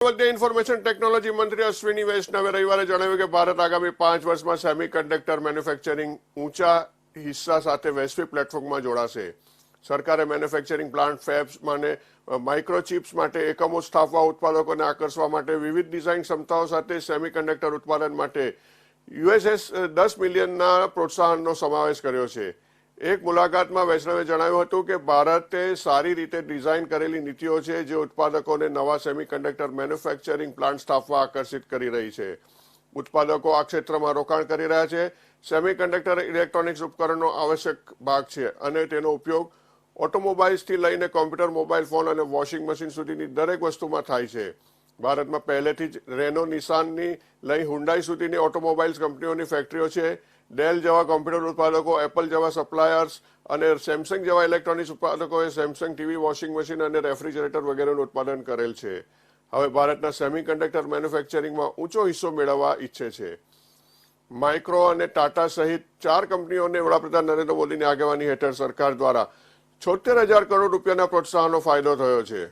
વખતે information technology મંત્રી અશ્વિની વૈષ્ણવે રવિવારે જણાવ્યું કે ભારત આગામી પાંચ વર્ષમાં સેમી કન્ડક્ટર મેન્યુફેક્ચરિંગ ઊંચા હિસ્સા સાથે વૈશ્વિક પ્લેટફોર્મમાં જોડાશે. સરકારે મેન્યુફેક્ચરિંગ પ્લાન્ટ ફેબ્સ અને માઇક્રોચિપ્સ માટે એકમો સ્થાપવા, ઉત્પાદકોને આકર્ષવા માટે વિવિધ ડિઝાઇન ક્ષમતાઓ સાથે સેમી કન્ડક્ટર ઉત્પાદન માટે યુએસએસ દસ મિલિયનના પ્રોત્સાહનનો સમાવેશ કર્યો છે. એક મુલાકાતમાં વૈષ્ણવે જણાવ્યું હતું કે ભારતે સારી રીતે ડિઝાઇન કરેલી નીતિઓ છે જે ઉત્પાદકોને નવા સેમિકન્ડક્ટર મેન્યુફેક્ચરિંગ પ્લાન્ટ સ્થાપવા આકર્ષિત કરી રહી છે. ઉત્પાદકો આ ક્ષેત્રમાં રોકાણ કરી રહ્યા છે. સેમિકન્ડક્ટર ઇલેક્ટ્રોનિક્સ ઉપકરણનો આવશ્યક ભાગ છે અને તેનો ઉપયોગ ઓટોમોબાઈલ્સથી લઈને કોમ્પ્યુટર મોબાઈલ ફોન અને વોશિંગ મશીન સુધીની દરેક વસ્તુમાં થાય છે. ભારતમાં પહેલેથી જ રેનો, નિશાનની લઈ હુન્ડાઈ સુધીની ઓટોમોબાઈલ્સ કંપનીઓની ફેક્ટરીઓ છે. ડેલ જેવા કોમ્પ્યુટર ઉત્પાદકો, એપલ જેવા સપ્લાયર્સ અને સેમસંગ જેવા ઇલેક્ટ્રોનિક્સ ઉત્પાદકોએ સેમસંગ ટીવી, વોશિંગ મશીન અને રેફ્રિજરેટર વગેરેનું ઉત્પાદન કરેલ છે. હવે ભારતના સેમિકન્ડક્ટર મેન્યુફેક્ચરિંગમાં ઊંચો હિસ્સો મેળવવા ઈચ્છે છે. માઇક્રો અને ટાટા સહિત ચાર કંપનીઓને વડાપ્રધાન નરેન્દ્ર મોદીની આગેવાની હેઠળ સરકાર દ્વારા છોતેર હજાર કરોડ રૂપિયાના પ્રોત્સાહનનો ફાયદો થયો છે.